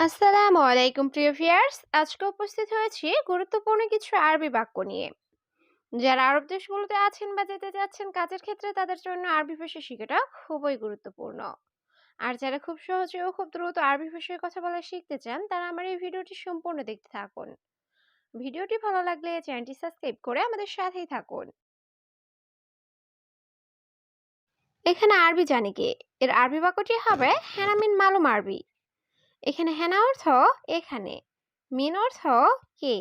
আসসালামু আলাইকুম, প্রিয় ভিউয়ার্স। আজকে উপস্থিত হয়েছি গুরুত্বপূর্ণ কিছু আরবি বাক্য নিয়ে। যারা আরব দেশগুলোতে আছেন বা যেতে যাচ্ছেন, কাজের ক্ষেত্রে তাদের জন্য আরবি ভাষা শেখাটা খুবই গুরুত্বপূর্ণ। আর যারা খুব সহজে ও খুব দ্রুত আরবি ভাষায় কথা বলা শিখতে চান, তারা আমার এই ভিডিওটি সম্পূর্ণ দেখতে থাকুন। ভিডিওটি ভালো লাগলে চ্যানেলটি সাবস্ক্রাইব করে আমাদের সাথেই থাকুন। এখানে আরবি জানি কে। এর আরবি বাক্যটি হবে হেনামিন মালুম আরবি। এখানে হেনা অর্থ এখানে, মিন অর্থ কে,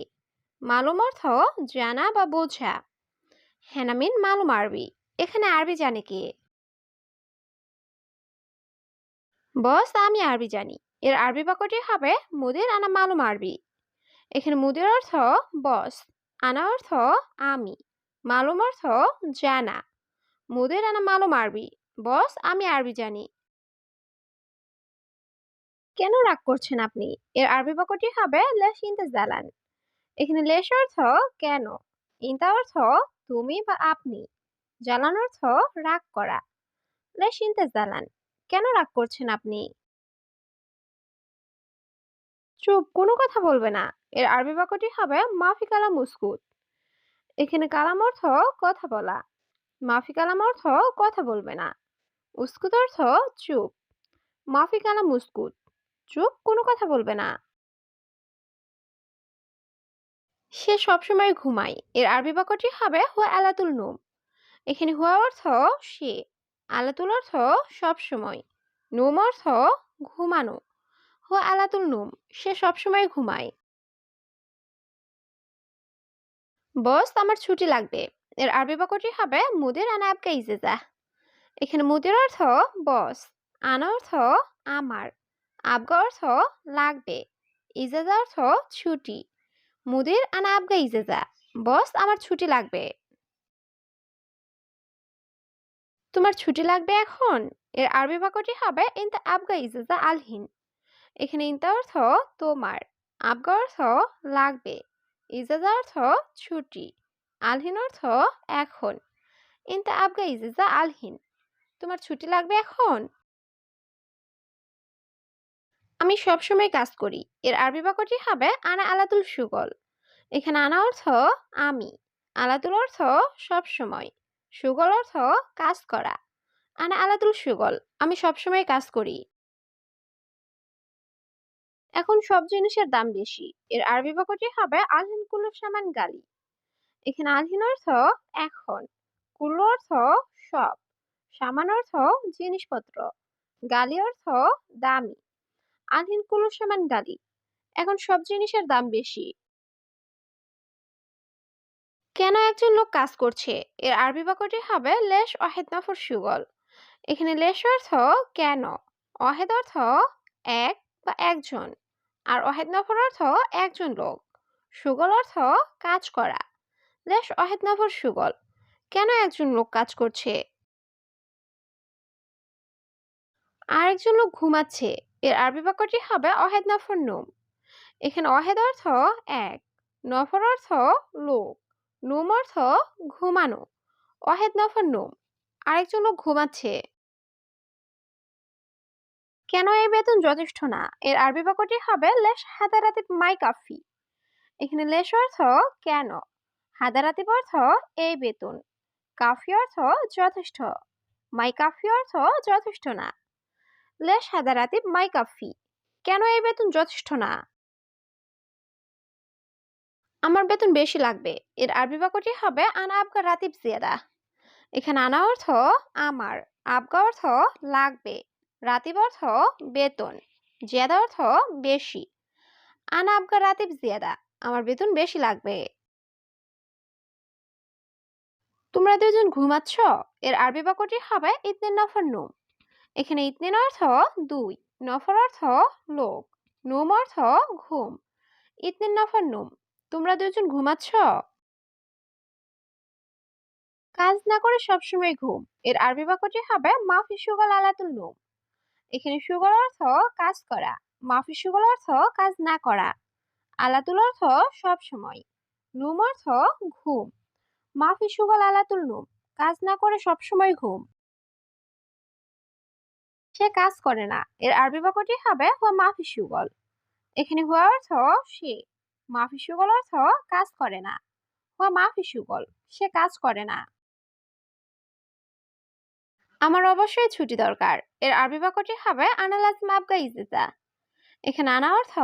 মালুম অর্থ জানা বা বোঝা। হেনা মিন মালুম আরবি, এখানে আরবি জানে কে? বস, আমি আরবি জানি, এর আরবি বাক্যটি হবে মুদির আনা মালুম আরবি। এখানে মুদির অর্থ বস, আনা অর্থ আমি, মালুম অর্থ জানা, মুদির আনা মালুম আরবি। বস, আমি আরবি জানি। কেন রাগ করছেন আপনি? এর আরবি বাক্যটি হবে লেশ ইনতে জালান। এখানে লেশ অর্থ কেন? ইনতা অর্থ তুমি বা আপনি। জ্বালান অর্থ রাগ করা। লেশ ইনতে জালান, কেন রাগ করছেন আপনি? চুপ, কোনো কথা বলবে না। এর আরবি বাক্যটি হবে মাফি কালাম মুসকুত এখানে কালাম অর্থ কথা বলা। মাফি কালাম অর্থ কথা বলবে না। উস্কুত অর্থ চুপ। মাফি কালাম মুসকুত চুপ, কোনো কথা বলবে না। সে সবসময় ঘুমায়। এর আরবি বাক্যটি হবে হুয়া আলাতুল নুম। এখানে হুয়া অর্থ সে, আলাতুল অর্থ সবসময়। নুম অর্থ ঘুমানো। হুয়া আলাতুল নুম, সে সবসময় ঘুমায়। বস, আমার ছুটি লাগবে। এর আরবি বাক্যটি হবে মুদির আনা আবকা ইজেজা। এখানে মুদির অর্থ বস, আনা অর্থ আমার। আবগা অর্থ লাগবে, ইজাজা অর্থ ছুটি। মুদির আনা আবগা ইজাজা, বস আমার ছুটি লাগবে। তোমার ছুটি লাগবে এখন? এর আরবি বাক্যটি হবে ইনতা আবগা ইজাজা আলহিন। এখানে ইনতা অর্থ তোমার আবগা অর্থ লাগবে, ইজাজা অর্থ ছুটি, আলহিন অর্থ এখন। ইনতা আবগা ইজাজা আলহিন। তোমার ছুটি লাগবে এখন? আমি সবসময় কাজ করি। এর আরবি বাক্যটি হবে আনা আলাতুল সুগল। এখানে আনা অর্থ আমি, আলাতুল অর্থ সবসময় সুগল অর্থ কাজ করা। আনা আলাতুল সুগল, আমি সবসময় কাজ করি। এখন সব জিনিসের দাম বেশি। এর আরবি বাক্যটি হবে আলহিন কুল্লু সামান গালি। এখানে আলহিন অর্থ এখন কুল্লু অর্থ সব, সামান অর্থ জিনিসপত্র, গালি অর্থ দামি। আনহিন কুলু সমান গালি এখন সব জিনিসের দাম বেশি। কেন একজন লোক কাজ করছে? এর আরবি বাক্যটি হবে লেশ অহেদ নফর সুগল। এখানে লেশ অর্থ কেন? অহেদ অর্থ এক বা একজন। আর অহেদ নফর অর্থ একজন লোক। সুগল অর্থ কাজ করা। লেশ অহেদ নফর সুগল। কেন একজন লোক কাজ করছে? আরেকজন লোক ঘুমাচ্ছে। এর আরবি বাক্যটি হবে অহেদ নফর নুম। এখানে অহেদ অর্থ এক, নফর অর্থ লোক, নুম অর্থ ঘুমানো, অহেদ নফর নুম। আরেকজন লোক ঘুমাচ্ছে। কেন এই বেতন যথেষ্ট না? এর আরবি বাক্যটি হবে লেশ হাদারাতিব মাই কাফি। এখানে লেশ অর্থ কেন? হাদারাতিব অর্থ এই বেতন। কাফি অর্থ যথেষ্ট। মাই কাফি অর্থ যথেষ্ট না। লেশ হাদারাতিব মাই কাফি। কেন এই বেতন যথেষ্ট না? আমার বেতন বেশি লাগবে। এর আরবি বাক্যটি হবে আনা আবগা রাতিব জিয়াদা। এখানে আনা অর্থ আমার, আবগা অর্থ লাগবে। রাতিব অর্থ বেতন, জিয়াদা অর্থ বেশি। আনা আবগা রাতিব জিয়াদা, আমার বেতন বেশি লাগবে। তোমরা দুজন ঘুমাচ্ছ? এর আরবি বাক্যটি হবে ইতনে নফর নুম। এখানে ইতনিন অর্থ দুই নফর অর্থ লোক, নোম অর্থ ঘুম। ইতনিন নফর নুম, তোমরা দুজন ঘুমাচ্ছ? কাজ না করে সবসময় ঘুম। এর আরবি বাক্যটি হবে মাফি সুগল আলাতুল নুম। এখানে সুগল অর্থ কাজ করা, মাফি সুগল অর্থ কাজ না করা। আলাতুল অর্থ সব সময় নুম অর্থ ঘুম। মাফি সুগল আলাতুল নুম, কাজ না করে সবসময় ঘুম। সে কাজ করে না। এর আরবি বাক্যটি হবে, হুয়া মাফি সুগল। এখানে হুয়া অর্থ সে। মাফি সুগল অর্থ কাজ করে না। হুয়া মাফি সুগল। সে কাজ করে না। আমার অবশ্যই ছুটি দরকার। এর আরবি বাক্যটি হবে, আনা লাজিম আবগা ইজেজা এখানে আনা অর্থ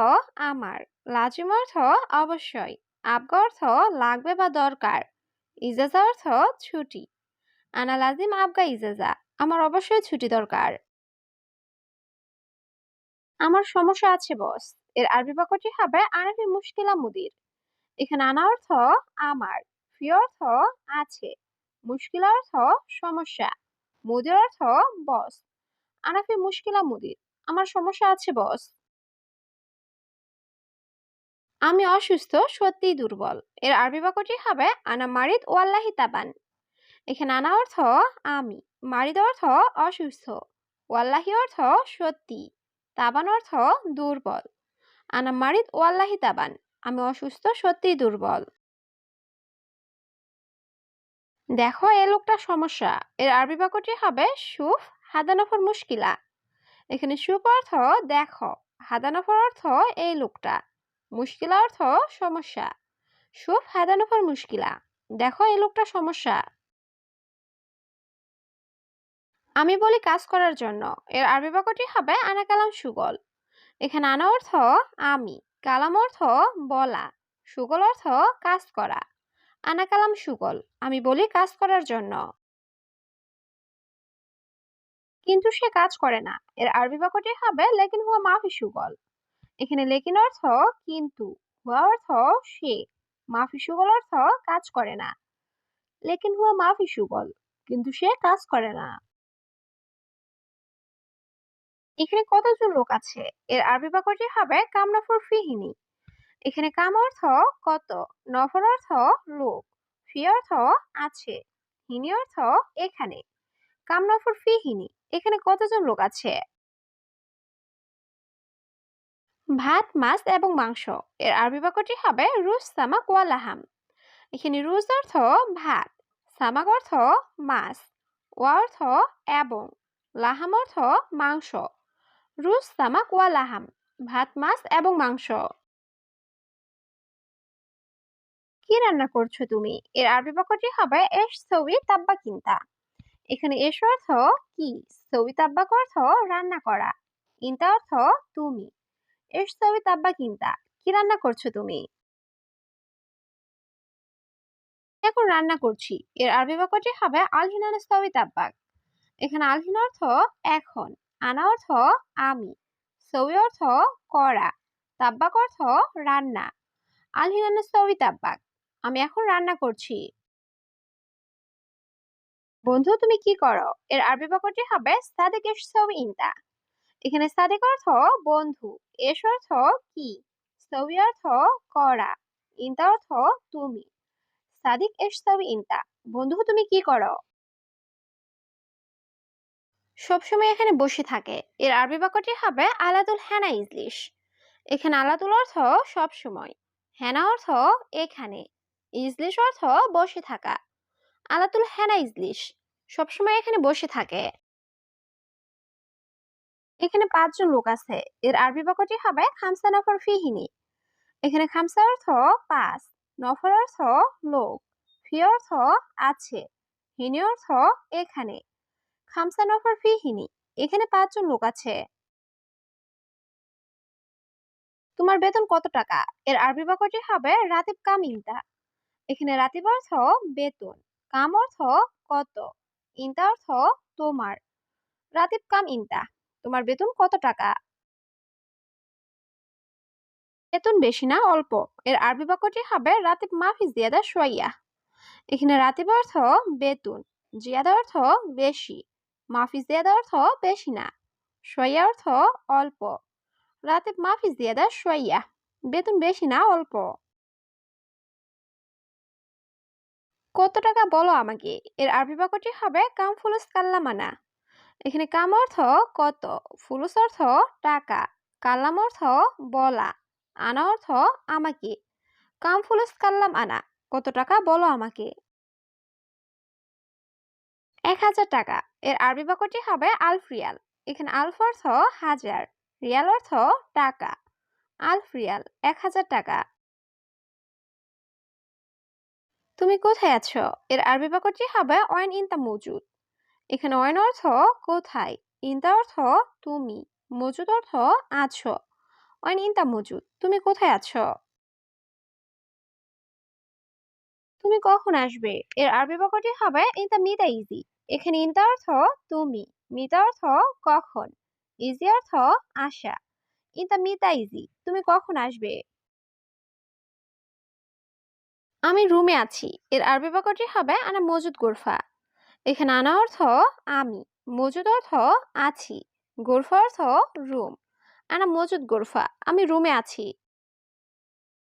আমার। লাজিম অর্থ অবশ্যই। আবগা অর্থ লাগবে বা দরকার। ইজাজা অর্থ ছুটি। আনা লাজিম আবগা ইজাজা আমার অবশ্যই ছুটি দরকার। আমার সমস্যা আছে, বস। এর আরবি বাক্যটি হবে আনাফি মুশকিলা মুদির। এখানে আনা অর্থ আমার, ফি অর্থ আছে, মুশকিল অর্থ সমস্যা, মুদির অর্থ বস। আনাফি মুশকিলা মুদির, আমার সমস্যা আছে, বস। আমি অসুস্থ, সত্যিই দুর্বল। এর আরবি বাক্যটি হবে আনা মারিদ ওয়াল্লাহি তাবান। এখানে আনা অর্থ আমি, মারিদ অর্থ অসুস্থ, ওয়াল্লাহি অর্থ সত্যি। তাবান অর্থ দুর্বল। আনা মারিদ ওয়াল্লাহি তাবান, আমি অসুস্থ সত্যিই দুর্বল। দেখো এই লোকটা সমস্যা। এর আরবি বাক্যটি হবে সুফ হাদানফর মুশকিলা। এখানে সুপ অর্থ দেখো, হাদানফর অর্থ এই লোকটা। মুশকিলা অর্থ সমস্যা। সুফ হাদানফর মুশকিলা। দেখো এই লোকটা সমস্যা। আমি বলি কাজ করার জন্য। এর আরবি বাক্যটি হবে, আনা কালাম সুগল। এখানে আনা অর্থ আমি। কালাম অর্থ বলা। সুগল অর্থ কাজ করা। আনা কালাম সুগল। আমি বলি কাজ করার জন্য। কিন্তু সে কাজ করে না। এর আরবি বাক্যটি হবে, লেকিন হুয়া মাফি সুগল। এখানে লেকিন অর্থ কিন্তু। হুয়া অর্থ সে। মাফি সুগল অর্থ কাজ করে না। লেকিন হুয়া মাফি সুগল। কিন্তু সে কাজ করে না। এখানে কতজন লোক আছে? এর আরবি বাক্যটি হবে কাম নফর ফিহিনি। এখানে কাম অর্থ কত নফর অর্থ লোক, ফি অর্থ আছে, হিনি অর্থ এখানে। কাম নফর ফিহিনি, এখানে কতজন লোক আছে? ভাত, মাছ এবং মাংস, এর আরবি বাক্যটি হবে রুস সামাক ওয়ালাহাম এখানে রুস অর্থ ভাত, সামাক অর্থ মাছ, ওয়া অর্থ এবং, লাহাম অর্থ মাংস। রুস সামাক ওয়া লাহাম, ভাত, মাছ এবং মাংস। কি রান্না করছ তুমি? এর আরবি বাক্যটি হবে এস সবি তাব্বা কিন্তা এখানে এস অর্থ কি? সবি তাব্বাক অর্থ রান্না করা ইন্তা অর্থ তুমি এস সবি তাব্বা কিন্তা কি রান্না করছ তুমি? এখন রান্না করছি। এর আরবি বাক্যটি হবে আলহিনান সবি তাব্বাক এখানে আলহিন অর্থ এখন আনা অর্থ আমি। সবি অর্থ করা। তাব্বাক অর্থ রান্না। আলহিনান সবি তাব্বাক। আমি এখন রান্না করছি। বন্ধু, তুমি কি করো? এর আরবি বাক্যটি হবে সাদেক সবি ইন্তা। এখানে সাদেক অর্থ বন্ধু, এস অর্থ কি? সবি অর্থ করা, ইন্তা অর্থ তুমি। সাদিক এস সবি ইন্তা। বন্ধু, তুমি কি করো? সবসময় এখানে বসে থাকে। এর আরবি বাক্যটি হবে আলাদুল হেনা ইজলিশ। এখানে আলাদুল অর্থ সব সময় হেনা অর্থ এখানে। ইজলিশ অর্থ বসে থাকা। আলাতুল হেনা ইজলিশ সবসময় এখানে বসে থাকে। এখানে পাঁচজন লোক আছে। এর আরবি বাক্যটি হবে খামসা নফর ফিহিনি। এখানে খামসা অর্থ পাঁচ, নফর অর্থ লোক। ফি অর্থ আছে, হিনি অর্থ এখানে। খামসা নফর ফিহিনি এখানে পাঁচজন লোক আছে। তোমার বেতন কত টাকা? এর আরবি বাক্যটি হবে রাতিব কাম ইন্তা। এখানে রাতিব অর্থ বেতন, কাম অর্থ কত, ইন্তা অর্থ তোমার। রাতিব কাম ইন্তা, তোমার বেতন কত টাকা? বেতন বেশি না, অল্প। এর আরবি বাক্যটি হবে রাতিব মাফি জিয়াদা সোয়াইয়া। এখানে রাতিব অর্থ বেতন, জিয়াদা অর্থ বেশি। মাফি জিয়াদা অর্থ বেশি না। সোয়াইয়া অর্থ অল্প। রাতিব মাফি জিয়াদা সোয়াইয়া। বেতন বেশি না, অল্প। কত টাকা বলো আমাকে? এর আরবি বাক্যটি হবে কাম ফুলুস কাল্লামানা। এখানে কাম অর্থ কত, ফুলুস অর্থ টাকা, কাল্লাম অর্থ বলা, আনা অর্থ আমাকে। কাম ফুলুস কাল্লাম আনা কত টাকা বলো আমাকে? এক হাজার টাকা। এর আরবি বাক্যটি হবে আলফ রিয়াল এখানে আলফ অর্থ হাজার, রিয়াল অর্থ টাকা। আলফ রিয়াল এক হাজার টাকা। তুমি কোথায় আছো? এর আরবি বাক্যটি হবে অয়েন ইনতা মজুদ। এখানে অয়েন অর্থ কোথায়? ইনতা অর্থ তুমি, মজুদ অর্থ আছো। অয়েন ইনতা মজুদ, তুমি কোথায় আছো? তুমি কখন আসবে? এর আরবি বাক্যটি হবে ইনতা মিতা ইজি এখানে ইনতা অর্থ তুমি মিতা অর্থ কখন ইজি অর্থ আশা ইনতা মিতা ইজি তুমি কখন আসবে? আমি রুমে আছি, এর আরবি বাক্যটি হবে আনা মজুদ গোরফা, এখানে আনা অর্থ আমি, মজুদ অর্থ আছি, গোরফা অর্থ রুম আনা মজুদ গোরফা, আমি রুমে আছি।